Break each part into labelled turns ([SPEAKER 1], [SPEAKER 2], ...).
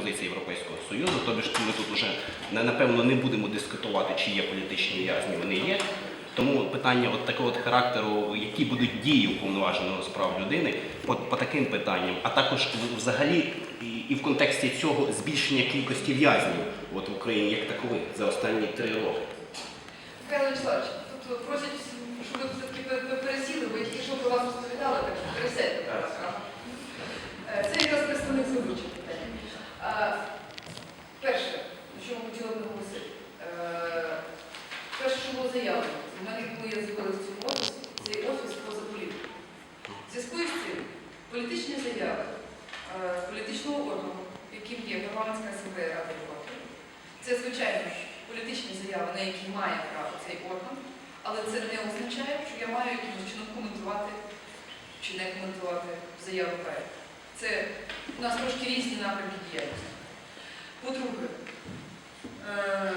[SPEAKER 1] позиції Європейського Союзу. Тобто ж ми тут вже напевно не будемо дискутувати, чи є політичні в'язні, вони є. Тому питання от такого от характеру, які будуть дії уповноваженого з прав людини по, по таким питанням, а також взагалі і, і в контексті цього збільшення кількості в'язнів от в Україні як такових за останні три роки.
[SPEAKER 2] Михайло Вячеславович, тут просять, щоб ви все-таки пе- пе- пересіли, бо я тільки що про вас розповідала, так що пересядьте. будь ласка. Е, Це якраз представник звучить питання. Е, Перше, на що ми хотіли б наголосити. Е, Перше, що було заявлено, в мене, коли я з'явилася в цьому офісі, цей офіс поза політику. В зв'язку з цим політичні заяви е, політичного органу, яким є парламентська асамблея Ради Європи, це, звичайно ж, політичні заяви, на які має право цей орган, але це не означає, що я маю якимось чином коментувати чи не коментувати заяву проекту. Це у нас трошки різні напрямки діяльності. По-друге, е,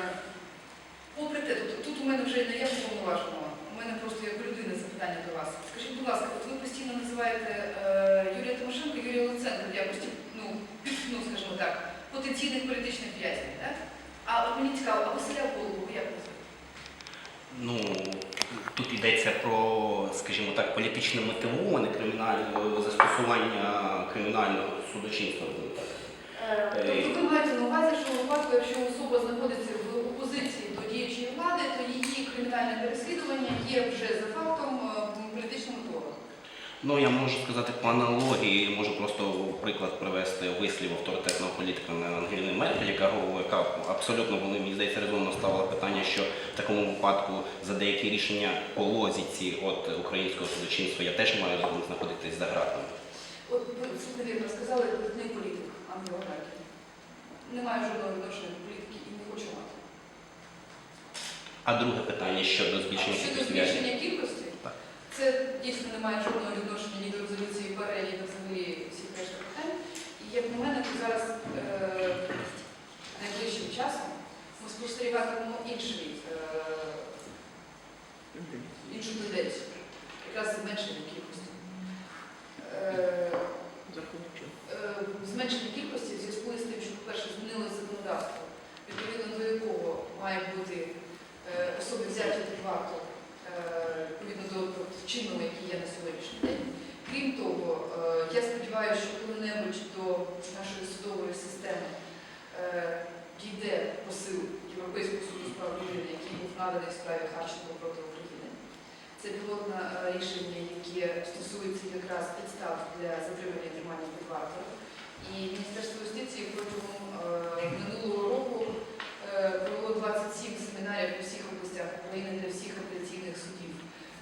[SPEAKER 2] попри те, тобто тут у мене вже не я повноважена, у мене просто як людини запитання до вас. Скажіть, будь ласка, от ви постійно називаєте е, Юрія Тимошенко, Юрія Луценка в якості, ну, скажімо так, потенційних політичних в'язнів, так? А от мені цікаво, а Василя Голову як називаєте?
[SPEAKER 1] Ну тут йдеться про, скажімо так, політично мотивоване кримінальне застосування кримінального судочинства. так.
[SPEAKER 2] Е, Тобто ви маєте на увазі, що у випадку, якщо особа знаходиться в опозиції до діючої влади, то її кримінальне переслідування є вже за фактом е, політичним мотивом.
[SPEAKER 1] Ну я можу сказати по аналогії, можу просто привести вислів авторитетного політика на Ангеліни Меркель, яка яка абсолютно вони мені здається резонно ставила питання, що в такому випадку за деякі рішення по лозіці от українського судочинства я теж маю згодом знаходитись за ґратами.
[SPEAKER 2] От ви вірно сказали, не політик Ангела Меркель. Не маю жодного відношення до політики і не хочу мати.
[SPEAKER 1] А друге питання щодо збільшення
[SPEAKER 2] Щодо
[SPEAKER 1] кількості в'язнів.
[SPEAKER 2] збільшення кількості, це дійсно не має жодного відношення ні до резолюції ПАРЕ, ні до взагалі всіх решта питань. І як на мене, то зараз е, найближчим часом ми спостерігатимемо інший, е, іншу тенденцію, якраз зменшення кількості. Е, е, зменшення кількості в зв'язку з тим, що, по-перше, змінилося законодавство, відповідно до якого має бути е, особи взяті під варту е, відповідно до чинного, який є на сьогоднішній день. Крім того, я сподіваюся, що коли-небудь до нашої судової системи дійде посил Європейського суду з прав людини, який був наданий в справі Харченко проти. Це пілотне е, рішення, яке стосується якраз підстав для затримання тримання під вартою. І Міністерство юстиції протягом е, минулого року е, провело 27 семінарів по всіх областях України для всіх апеляційних судів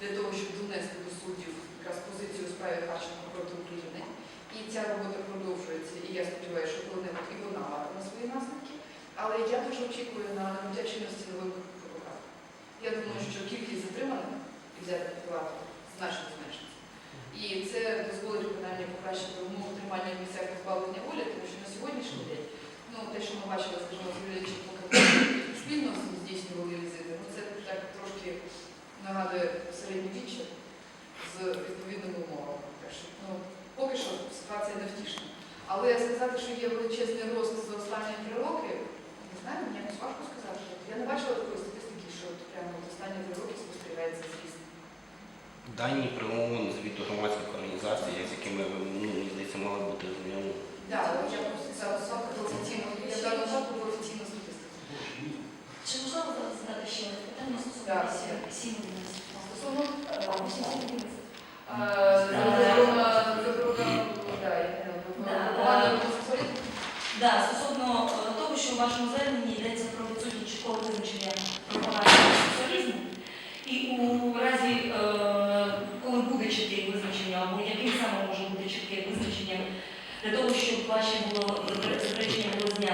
[SPEAKER 2] для того, щоб донести до суддів якраз позицію у справі Харченко проти України. І ця робота продовжується. І я сподіваюся, що коли-небудь і вона матиме свої наслідки. Але я дуже очікую на чинності нових КПК. Я думаю, що кількість затриманих взяти під значно зменшиться. І це дозволить принаймні покращити умови тримання в місцях позбавлення волі, тому що на сьогоднішній день, ну те, що ми бачили, скажімо, з Юлією поки спільно здійснювали візити, ну це так трошки нагадує середньовіччя з відповідними умовами. Так що, ну, поки що ситуація не втішна. Але сказати, що є величезний рост за останні три роки, не знаю, мені якось важко сказати. Я не бачила такої статистики, що прямо останні три роки спостерігається.
[SPEAKER 1] Дані ООН звіту громадських організацій, з якими ви ну, мені здається мали бути знайомі.
[SPEAKER 2] Так, я просто статистику.
[SPEAKER 3] Чи можливо зараз задати ще одне питання стосовно
[SPEAKER 2] Так.
[SPEAKER 3] сім-?
[SPEAKER 2] Стосовно
[SPEAKER 3] Е, сім. Стосовно е, того, що в вашому зверненні йдеться про відсутність чіткого визначення пропаганди сексуалізму, і у разі, е, коли буде чітке визначення, або яким саме може бути чітке визначення для того, щоб ваші було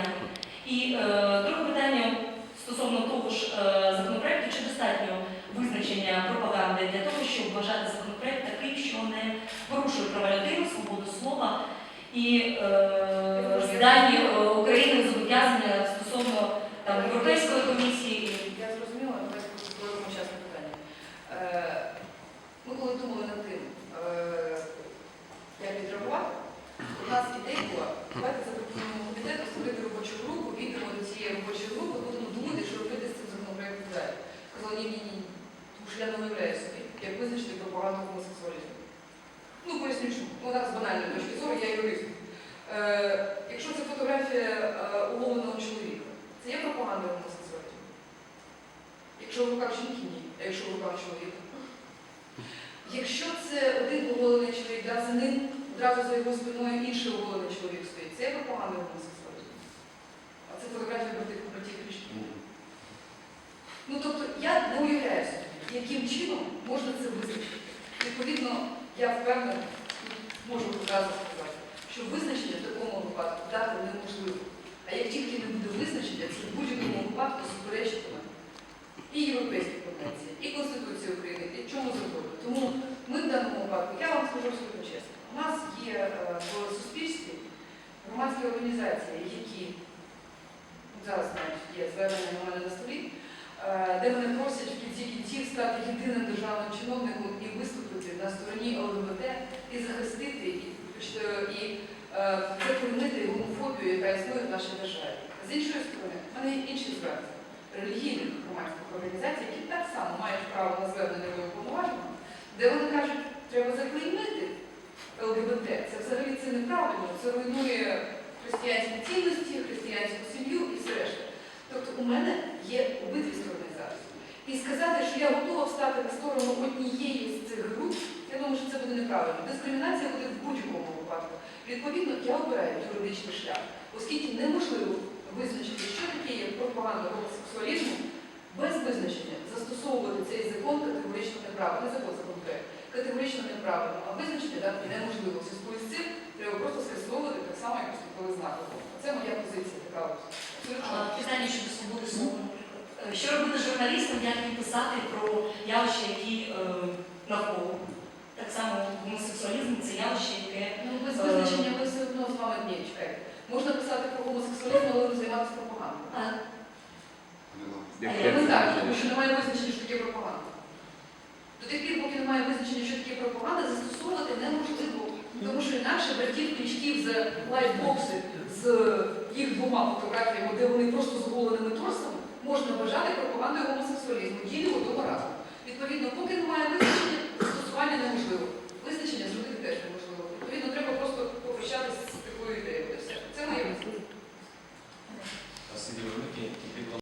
[SPEAKER 3] знято. І е, друге питання стосовно того ж е, законопроекту, чи достатньо визначення пропаганди для того, щоб вважати законопроект таким, що не порушує права людини, свободу слова і е, дані е, України зобов'язання стосовно там, Європейської комісії.
[SPEAKER 2] Я зрозуміла, давайте спробуємо час на питання. Е, Ми коли думали над тим, е, як відреагувати, у нас ідея була, давайте запропонуємо комітету створити гомосексуалізму. Ну, поясню чому. Ну, так, з банальної точки зору, я юрист. Е, якщо це фотографія е, уловленого чоловіка, це є пропаганда гомосексуалізму? Якщо в руках жінки, ні. А якщо в руках чоловіка? Якщо це один оголений чоловік, да, за ним одразу за його спиною інший оголений чоловік стоїть, це є пропаганда гомосексуалізму. А це фотографія братів братів Крішні. Ну тобто я не уявляю собі, яким чином можна це визначити. Відповідно, я впевнена, можу одразу сказати, що визначення в такому випадку дати неможливо. А як тільки не буде визначення, це в будь-якому випадку суперечитиме і Європейській конвенції, і Конституції України, і чому завгодно. Тому ми в даному випадку, я вам скажу абсолютно чесно, у нас є е, в суспільстві громадські організації, які зараз навіть є звернення на мене на столі, е, де вони просять в кінці кінців стати єдиним державним чиновником і виступити на стороні ЛГБТ і захистити і, і е, припинити гомофобію, яка існує в нашій державі. З іншої сторони, в мене є інші звернення релігійних громадських організацій, які так само мають право на звернення до уповноваженого, де вони кажуть, треба заклеймити ЛГБТ. Це взагалі це неправильно, це руйнує християнські цінності, християнську сім'ю і все решта. Тобто у мене є обидві сторони зараз. І сказати, я готова встати на сторону однієї з цих груп, я думаю, що це буде неправильно. Дискримінація буде в будь-якому випадку. Відповідно, я обираю юридичний шлях, оскільки неможливо визначити, що таке є пропаганда гомосексуалізму, без визначення застосовувати цей закон категорично неправильно, не закон закон проект, категорично неправильно, а визначення дати неможливо. В зв'язку з цим треба просто скасовувати так само, як поступили знаки. Це моя позиція така
[SPEAKER 3] Питання щодо свободи слова. Е, Що робити журналістам, як писати про явища, які е, навколо? Так само гомосексуалізм це явище, яке
[SPEAKER 2] Ну, без визначення ми все одно з вами ні, чекайте. Можна писати про гомосексуалізм, але не займатися пропагандою.
[SPEAKER 3] а,
[SPEAKER 2] Ну так, тому що немає визначення, що таке пропаганда. До тих пір, поки немає визначення, що таке пропаганда, застосовувати неможливо. Тому що інакше братів крючків з лайфбокси з їх двома фотографіями, де вони просто з оголеними торсами, можна вважати пропагандою гомосексуалізму сексуалізму дійного того разу. Відповідно, поки немає визначення, застосування неможливо. Визначення зробити теж неможливо.